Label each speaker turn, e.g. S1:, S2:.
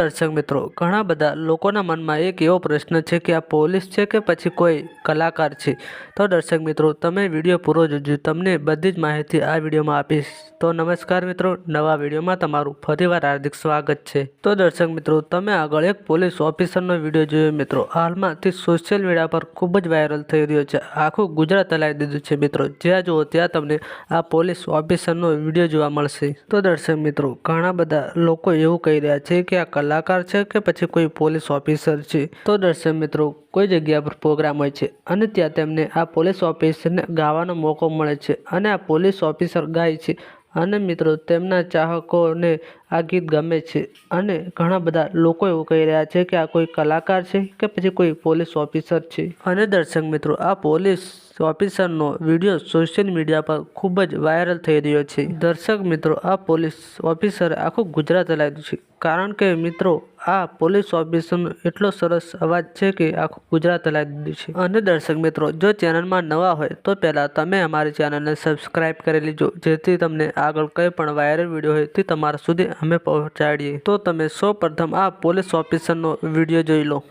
S1: દર્શક મિત્રો, ઘણા બધા લોકોના મનમાં એક એવો પ્રશ્ન છે કે આ પોલીસ છે કે પછી કોઈ કલાકાર છે? તો દર્શક મિત્રો, તમે વીડિયો પૂરો જોજો. તમને બધી જ માહિતી આ વિડીયોમાં આપીશ. તો નમસ્કાર મિત્રો, નવા વિડીયોમાં તમારું ફરીવાર હાર્દિક સ્વાગત છે. તો દર્શક મિત્રો, તમે આગળ એક પોલીસ ઓફિસરનો વીડિયો જોયો મિત્રો. હાલમાં તે સોશિયલ મીડિયા પર ખૂબ જ વાયરલ થઈ રહ્યો છે. આખું ગુજરાત હલાવી દીધું છે મિત્રો. જ્યાં જુઓ ત્યાં તમને આ પોલીસ ઓફિસરનો વીડિયો જોવા મળશે. તો દર્શક મિત્રો, ઘણા બધા લોકો એવું કહી રહ્યા છે કે આ કલાકાર છે કે પછી કોઈ પોલીસ ઓફિસર છે. તો દર્શક મિત્રો, કોઈ જગ્યા પર પ્રોગ્રામ હોય છે અને ત્યાં તેમને આ પોલીસ ઓફિસરને ગાવાનો મોકો મળે છે અને આ પોલીસ ઓફિસર ગાય છે. અને મિત્રો, તેમના ચાહકોને આ ગીત ગમે છે અને ઘણા બધા લોકો એવું કહી રહ્યા છે કે આ કોઈ કલાકાર છે કે પછી કોઈ પોલીસ ઓફિસર છે. અને દર્શક મિત્રો, આ પોલીસ ઓફિસરનો વીડિયો સોશિયલ મીડિયા પર ખૂબ જ વાયરલ થઈ રહ્યો છે. દર્શક મિત્રો, આ પોલીસ ઓફિસરે આખું ગુજરાત ચલાવ્યું છે. કારણ કે મિત્રો આ પોલીસ ઓફિસરનો એટલો સરસ અવાજ છે કે આખું ગુજરાત હલાવી દીધું છે. અને દર્શક મિત્રો, જો ચેનલમાં નવા હોય, તો પહેલાં તમે અમારી ચેનલને સબસ્ક્રાઇબ કરી લેજો, જેથી તમને આગળ કંઈ પણ વાયરલ વીડિયો હોય, તે તમારા સુધી અમે પહોંચાડીએ. તો તમે સૌ આ પોલીસ ઓફિસરનો વીડિયો જોઈ લો.